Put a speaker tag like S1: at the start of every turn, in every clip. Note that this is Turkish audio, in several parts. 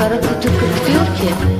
S1: Kara kutu diyor ki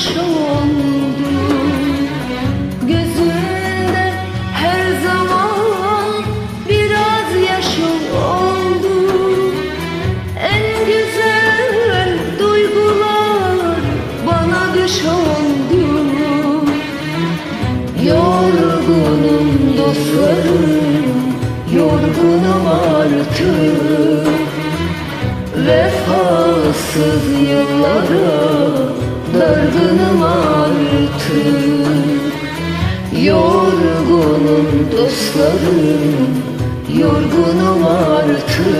S1: kış oldu. Gözümde her zaman biraz yaş oldu. En güzel duygular bana düş oldu. Yorgunum dostlarım, yorgunum artık. Vefasız yıllara dargınım artık. Yorgunum dostlarım, yorgunum artık.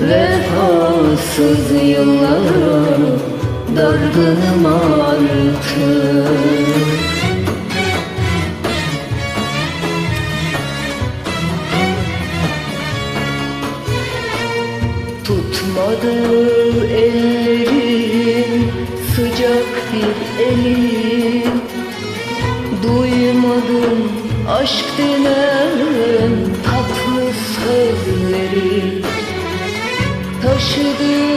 S1: Vefasız yıllara dargınım artık. Tutmadı ellerin sıcak bir elin Duymadım aşk denen tatlı sözleri. Taşıdım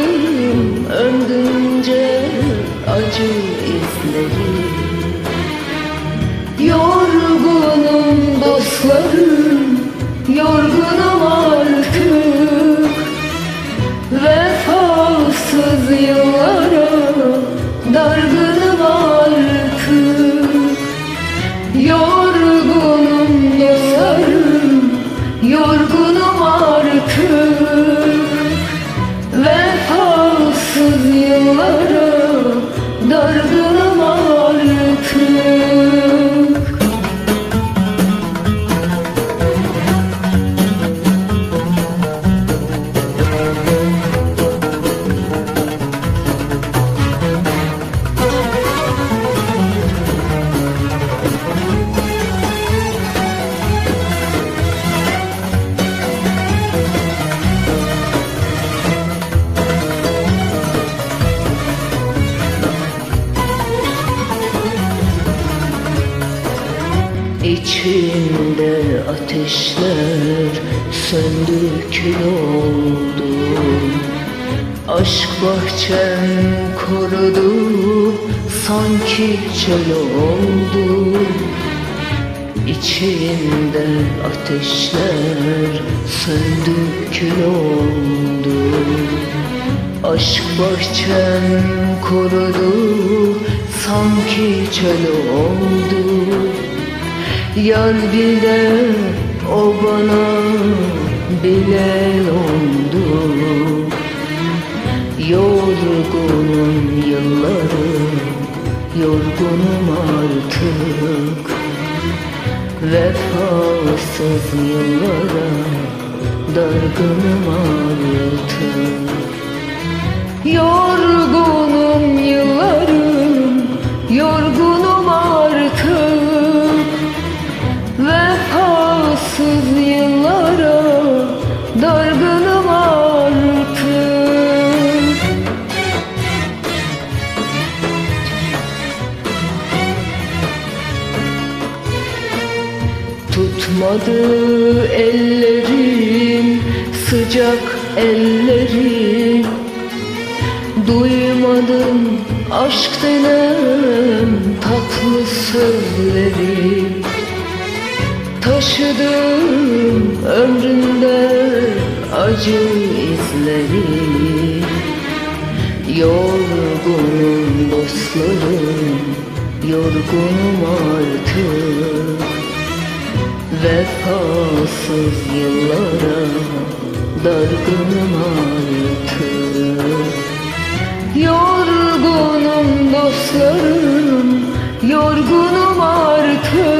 S1: ateşler söndü kül oldu. Aşk bahçem korudu sanki çöl oldu. İçimde ateşler söndü kül oldu. Aşk bahçem korudu sanki çöl oldu Yar bile o bana bile oldu. Yorgunum yılları yorgunum artık. Vefasız yıllara dargınım artık. Yorgunum Tutmadı ellerin sıcak ellerin Duymadım aşk denen tatlı sözleri. Taşıdım ömrümde acı izleri. Yorgunum dostlarım, yorgunum artık Vefasız yıllara dargınım artık. Yorgunum dostlarım, yorgunum artık.